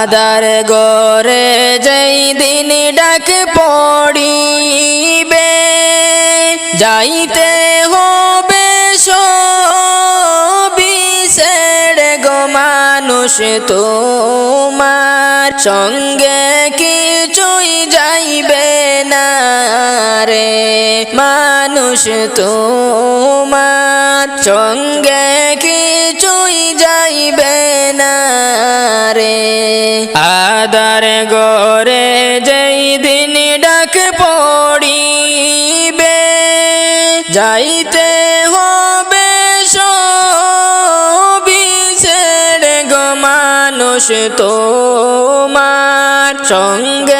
আদার গরে যেই দিন ডাক পড়িবে, যাইতে হবে সবিষের গো মানুষ তোমার সঙ্গে কিছুই যাইবে না। রে মানুষ তোমার সঙ্গে কিছুই যাইবে না রে। আদার গরে যেই দিন ডাক পড়িবে, যাইতে হবে সবিষের গো মানুষ তোমার সঙ্গে।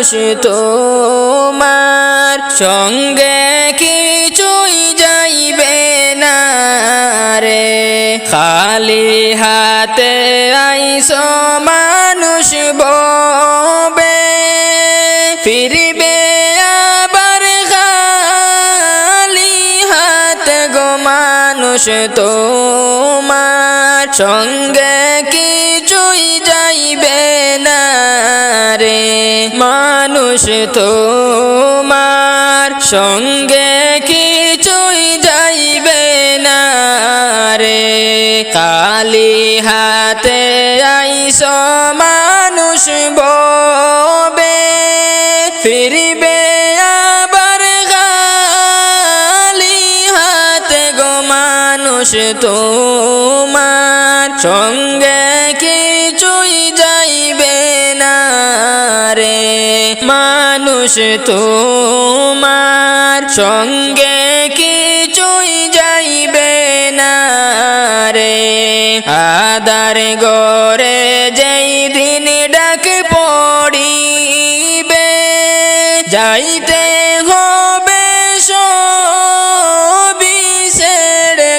মানুষ তোমার সঙ্গে কিছুই যাইবে না রে। খালি হাতে আইস মানুষ ববে। ফিরবে আবার খালি হাত গো মানুষ তোমার সঙ্গে কিছুই যাইবে না রে। মানুষ তোমার সঙ্গে কিছুই যাইবে না রে। কালি হাতে আইস মানুষ ববে, ফিরবে আবার গালি হাতে গো মানুষ তোমার সঙ্গে মানুষ তোমার সঙ্গে কিছুই যাইবে না রে। আদার গরে যেই দিন ডাক পড়িবে, যাইতে হবে সবিষের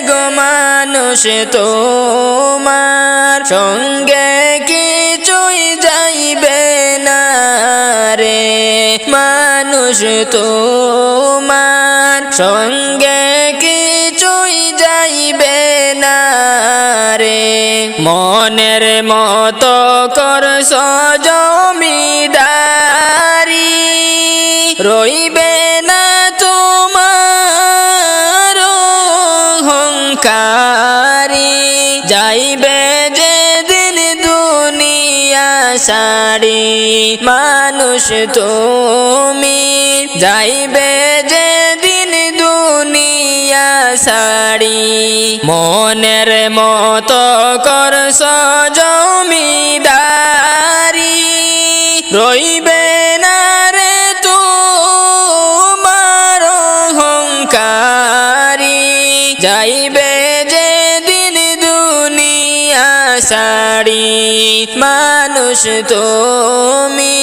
গো মানুষ তোমার সঙ্গে। মানুষ তোমার সঙ্গে কিছুই যাইবে না রে। মনের মতো কর সজমিদারি, রইবে না তোমার অহংকারি। যাইবে সারি মানুষ তুমি যাইবে যে দিন দুনিয়া সারি। মনের মতো কর সজমিদারি। রইবে সারি মানুষ তুমি।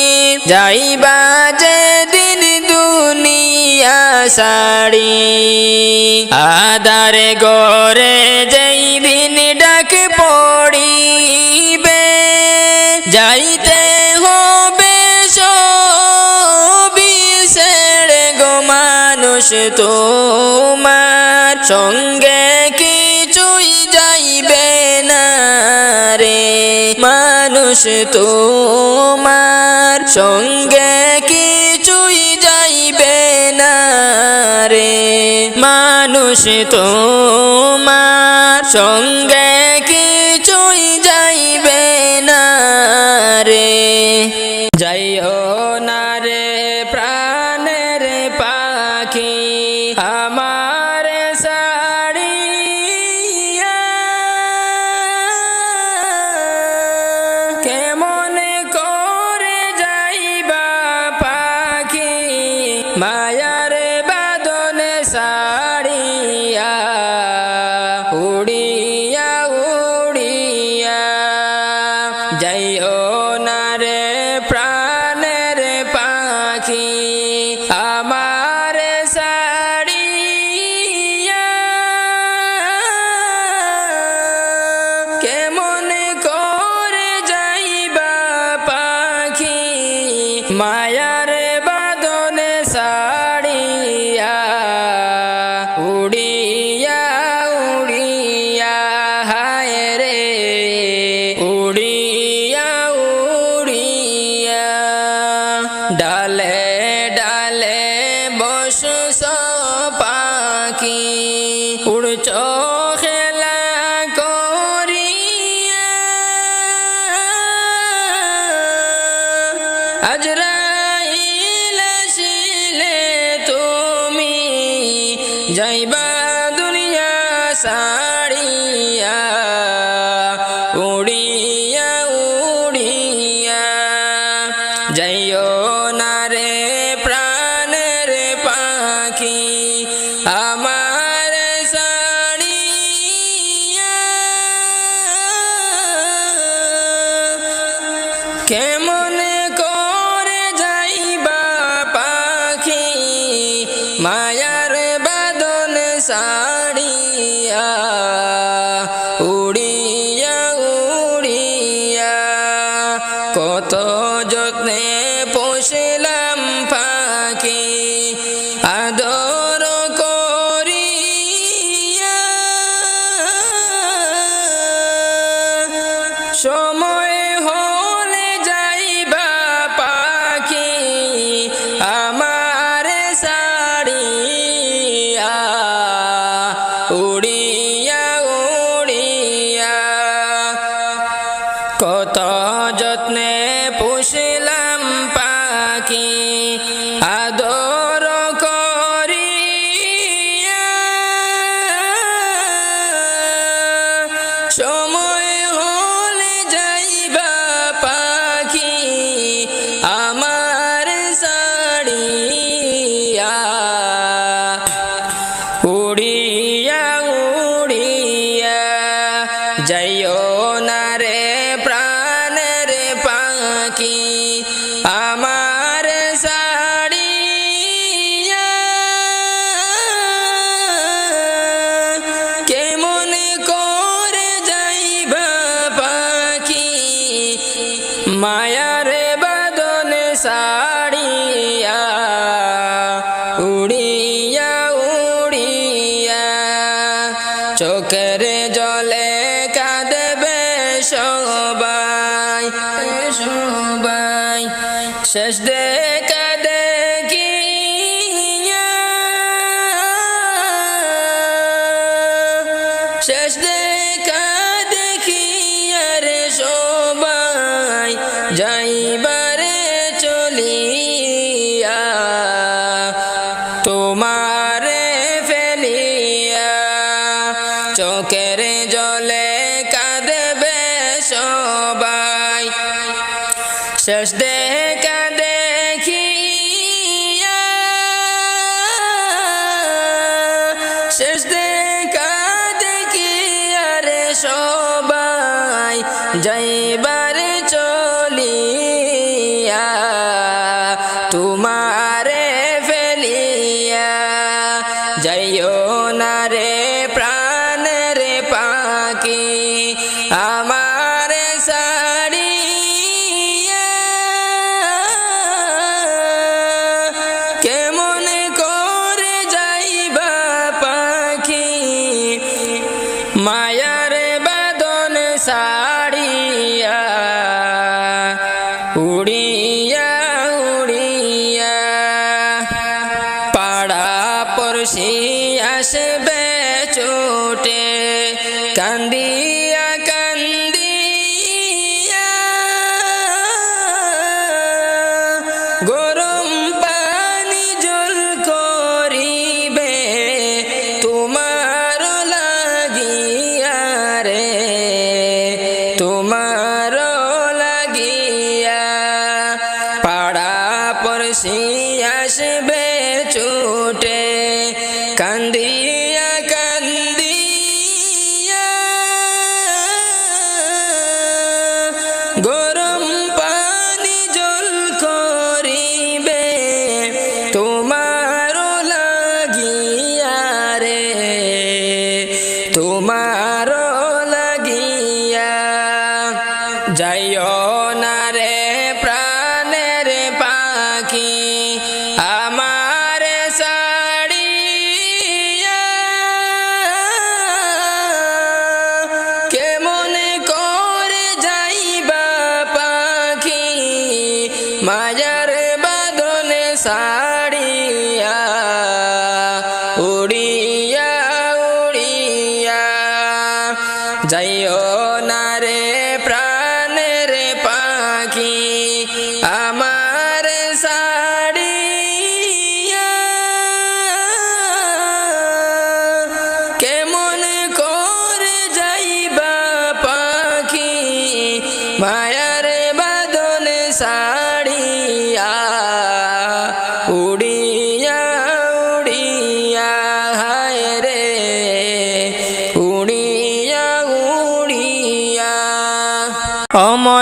যাইবা যে দিন দুনিয়া সারি। আদার গরে যেই দিন ডাক পড়িবে, যাইতে হবে সবিষের গো মানুষ তোমার সঙ্গে। মানুষ তোমার সঙ্গে কিছুই যাইবে না রে। মানুষ তোমার সঙ্গে কিছুই যাইবে না রে। যাইও Maya. সময় শেষ দেখা যাইবারে চলিয়া তোমারে কান্দি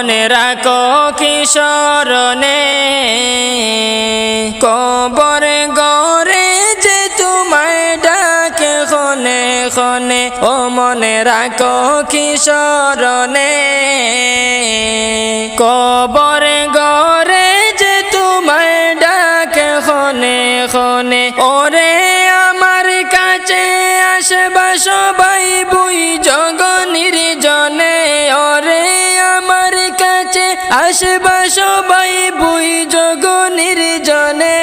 অমনে রাখো কিশোরনে কবর গরে যে তোমায় ডাকে খনে খনে, ও মনে রাখো কিশোরনে কবর গরে যে তোমায় ডাকে খনে খনে, ওরে আমার কাছে আসবা সবাই। আসবা সবাই বুই যোগ জনে।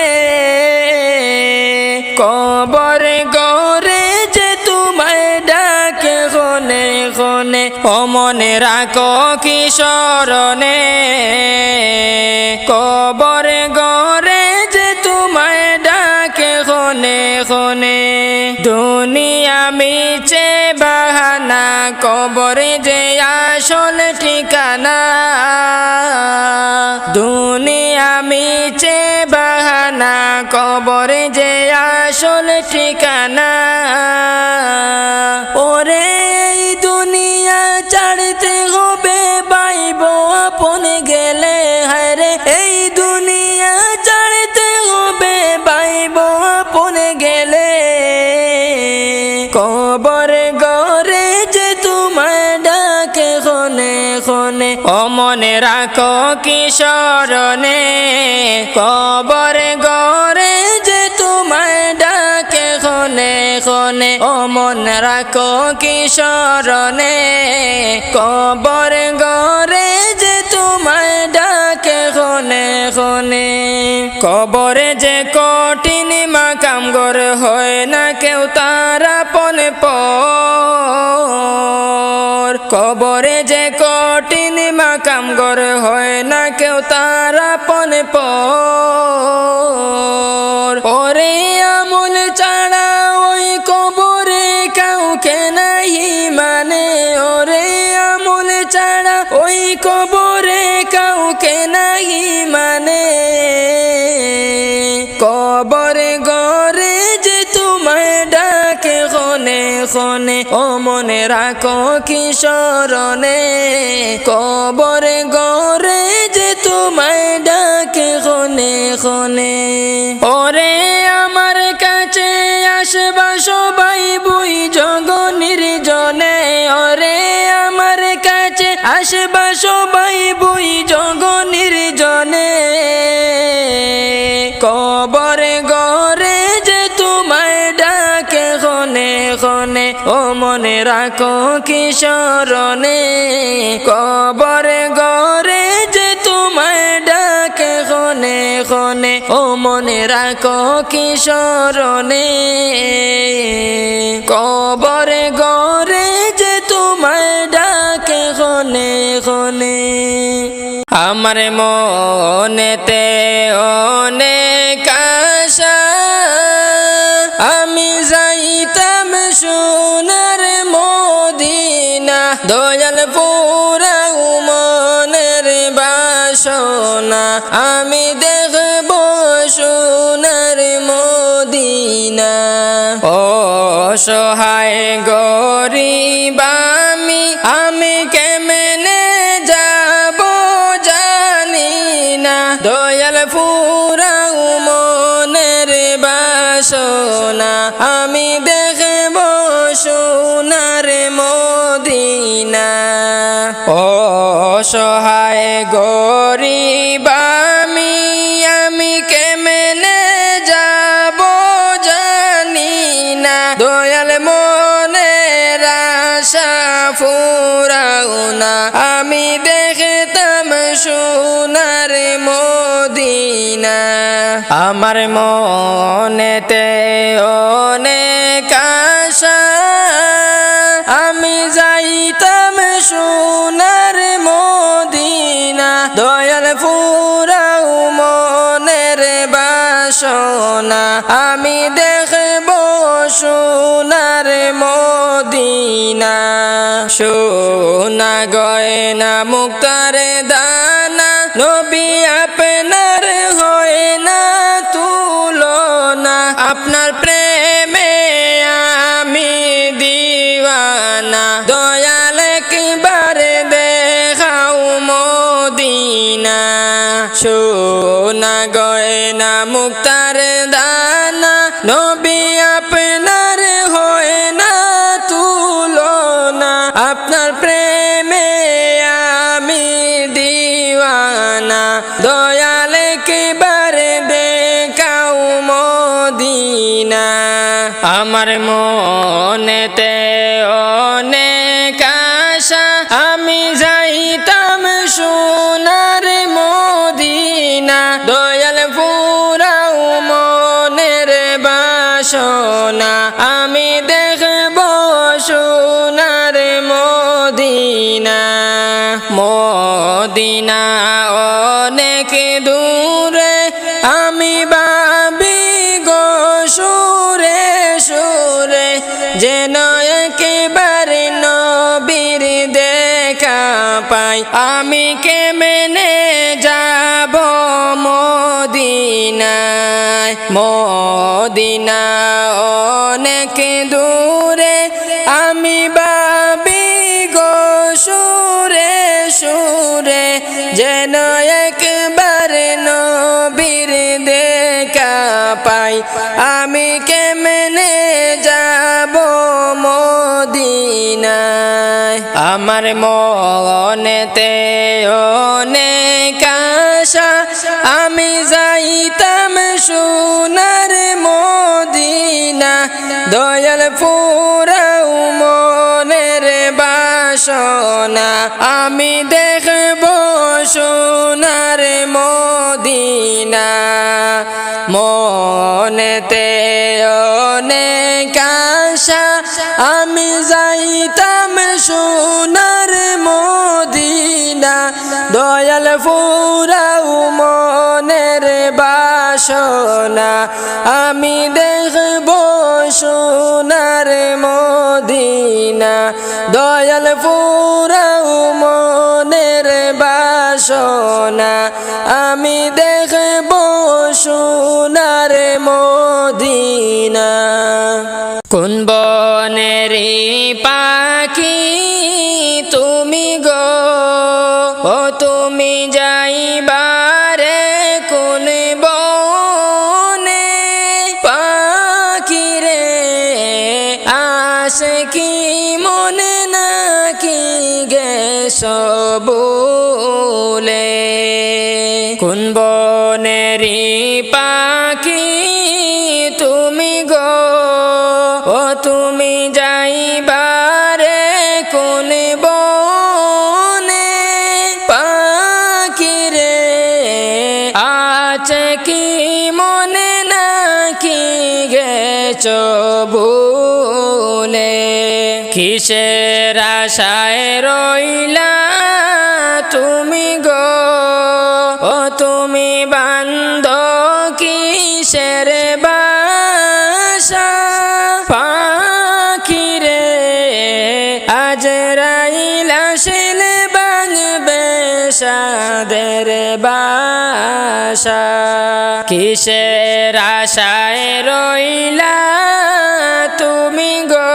কবর গরে যে তোমায় ডাকে হনে হনে অমনে মনে রাখো কিশোরনে কবর গরে যে খনে। দুনিয়া মিছে বাহানা, কবরে যে আসল ঠিকানা। দুনিয়া মিছে বাহানা, কবরে যে আসল ঠিকানা। মনে রাখো কিশোরনে কবর গরে যে তোমায় ডাকে খনে খনে। ও মনে রাখো কিশোরনে কবর গরে যে তোমায় ডাকে খনে খনে। কবরে যে কঠিন মাকাম গর হয় না কেউ তারা পনে পর কবরে যে কঠিন মাকাম গর হয় না কেউ তারা পনে পর। আমল ছাড়া ওই কবরে কাউকে নাহি মানে। ওরে আমল ছাড়া ওই কবরে কাউকে নাহি মানে। কবরে খনে ও মনে রাখো কিশোরনে কবরে গরে যে তোমায় ডাকে খনে খনে। ওরে আমার কাছে আসবা সবাই বুই জগনির জনে। ওরে আমার কাছে আসবা সবাই বুই জগনির জনে। কবরে খনে ও মনে রাখো কিশোরনে কবরে গরে যে তোমায় ডাকে খনে খনে, ও মনে রাখো কিশোরনে কবরে গরে যে তোমায় ডাকে খনে খনে। আমার মনেতে অনেক আশা, আমি যাইতাম সোনার মদিনা, দয়াল পুরা মনের বাসনা। আমি দেখব সোনার মদিনা। ও সহায় গরিব আমি আমি কেমনে যাব জানি না। দয়াল পুরা সোনার মদিনা। আমার মনেতে অনেক আশা। আমি যাইতাম সোনার মদিনা। দয়াল ফুরাও মনের বাসনা। আমি দেখব সোনার মদিনা সোনা গয়না মুক্তার দানা, নবী আপনার হয় না তুলনা আপনার প্রেমে আমি দিওয়ানা, দয়াল একবার দেখাও মদিনা। সোনা গয়না মুক্তার দানা, নবী আমার মনেতে অনেক আশা। আমি যাইতাম সোনার মদিনা। দয়াল ফুরাও মনের বাসনা। আমি দেখব সোনার মদিনা। মদিনা অনেক দূরে আমি কেমনে যাব মদিনায়। মদিনা অনেক দূরে আমি ভাবি গো সুরে সুরে, যেন একবার নবীর দেখা পাই। আমি কেমনে যাব মদিনায় আমার মনেতে অনেক আশা। আমি যাইতাম সোনার মদিনা। দয়াল ফুরাও মনের বাসনা। আমি দেখব সোনার মদিনা। মনেতে অনেক আশা। আমি যাইতাম সোনার মদিনা দয়াল ফুরাও মনের বাসনা। আমি দেখব সোনার মদিনা দয়াল ফুরাও কোন বনের পাখি তুমি গো? কিসের আশায় রইলা তুমি গো? ও তুমি বান্দ কিসের বাসা? পাখি রে, আজ রাইলা শিলে বাংবে সাদের বাসা। কিসের আশায় রইলা তুমি গো?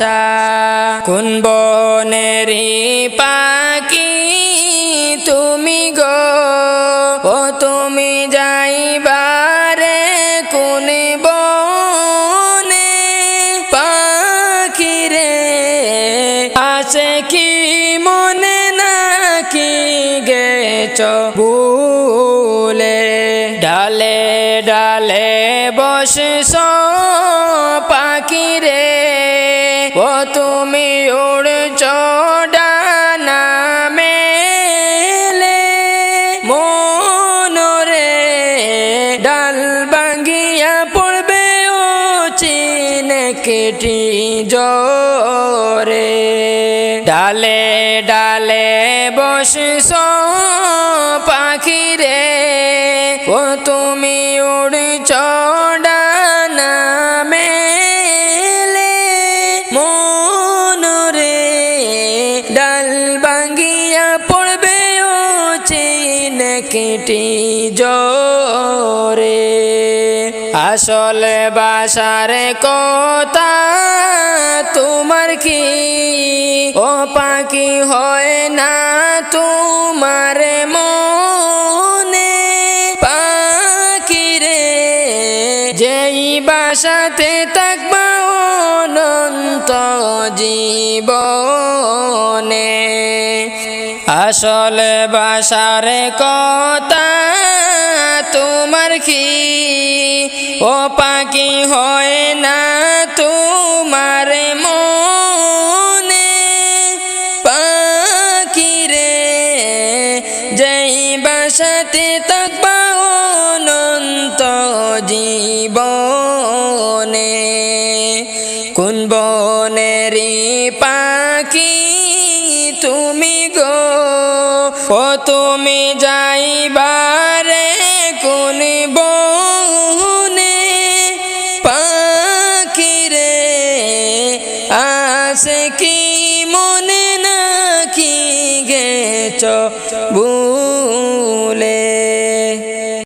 বাসা কোন বনেরি পাখি তুমি গো? ও, তুমি যাইবারে কোন বনে পাখি রে? আছে কি মনে নাকি গেছ ভুলে? ডালে ডালে বসে পাখি রে। ও তুমি উড়ছ ডানা মেলে, মনরে ডাল ভাঙ্গিয়া পড়বে ও চিনে কেটি জরে ডালে ডালে বসিস পাখি রে ও তুমি উড়ছ ডানা আসলে বাসারে কথা তোমার কি? ও পাখি হয় না তোমার মনে? পাখি রে যেই বাসাতে থাকবা অনন্ত জীবনে। আসলে বাসারে কথা তোমার কি ও পাখি হয় না তোমার মনে? পাখি রে, যেই বাসাতে থাকবা অনন্ত জীবনে, কোন বনেরি পাখি